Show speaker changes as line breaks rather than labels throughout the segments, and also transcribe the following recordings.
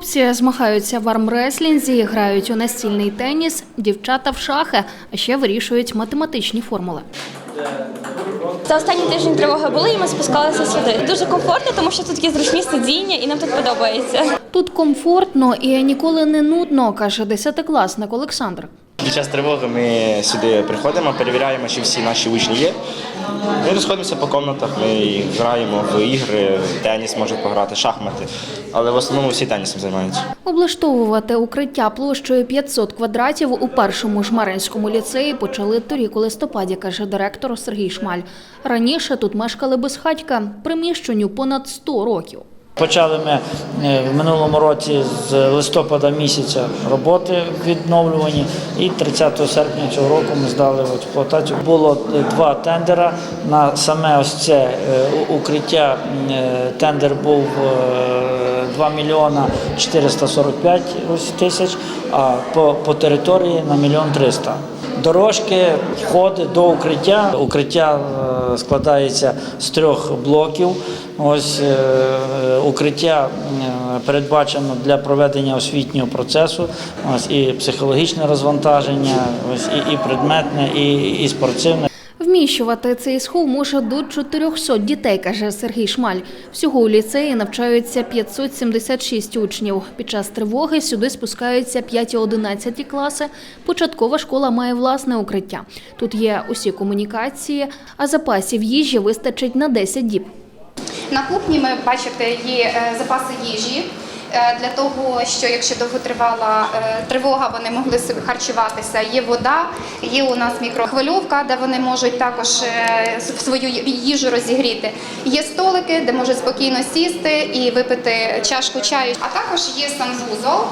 Хлопці змагаються в армреслінзі, грають у настільний теніс, дівчата в шахи, а ще вирішують математичні формули.
За останній тиждень тривоги були, і ми спускалися сюди. Дуже комфортно, тому що тут є зручні сидіння, і нам тут подобається.
Тут комфортно і ніколи не нудно, каже десятикласник Олександр.
Під час тривоги ми сюди приходимо, перевіряємо, чи всі наші учні є. Ми розходимося по кімнатах, ми граємо в ігри, в теніс можуть пограти, шахмати, але в основному всі тенісом займаються.
Облаштовувати укриття площею 500 квадратів у першому жмаринському ліцеї почали торік у листопаді, каже директор Сергій Шмаль. Раніше тут мешкали безхатька, приміщенню понад 100 років.
Почали ми е, в минулому році з листопада місяця роботи відновлювані, і 30 серпня цього року ми здали в експлуатацію. Було два тендера на саме ось це е, укриття. Е, Тендер був е, 2 мільйона 445 тисяч, а по, по території на мільйон 300. Дорожки, входи до укриття. Укриття е, складається з трьох блоків. Ось е, укриття е, передбачено для проведення освітнього процесу. Ось і психологічне розвантаження, ось і, і предметне, і, і спортивне.
Вміщувати цей схов може до 400 дітей, каже Сергій Шмаль. Всього у ліцеї навчаються 576 учнів. Під час тривоги сюди спускаються 5 і 11 класи. Початкова школа має власне укриття. Тут є усі комунікації, а запасів їжі вистачить на 10 діб.
На кухні ми бачите є е, запаси їжі. Е, Для того, що якщо довго тривала е, тривога, вони могли харчуватися. Є вода, є у нас мікрохвильовка, де вони можуть також е, свою їжу розігріти. Є столики, де можуть спокійно сісти і випити чашку чаю. А також є санвузол.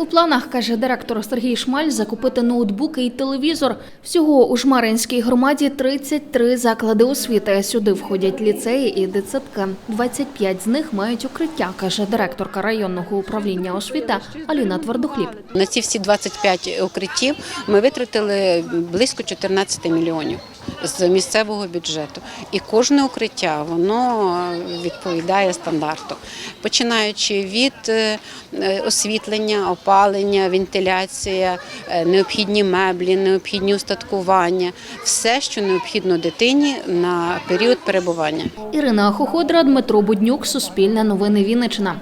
У планах, каже директор Сергій Шмаль, закупити ноутбуки і телевізор. Всього у Жмаринській громаді 33 заклади освіти. Сюди входять ліцеї і дитсадки. 25 з них мають укриття, каже директорка районного управління освіти Аліна Твердохліб.
На ці всі 25 укриттів ми витратили близько 14 мільйонів з місцевого бюджету. І кожне укриття воно відповідає стандарту, починаючи від е, освітлення, опалення, вентиляція, е, необхідні меблі, необхідні устаткування, все, що необхідно дитині на період перебування.
Ірина Хоходра, Дмитро Буднюк, Суспільне новини Вінниччина.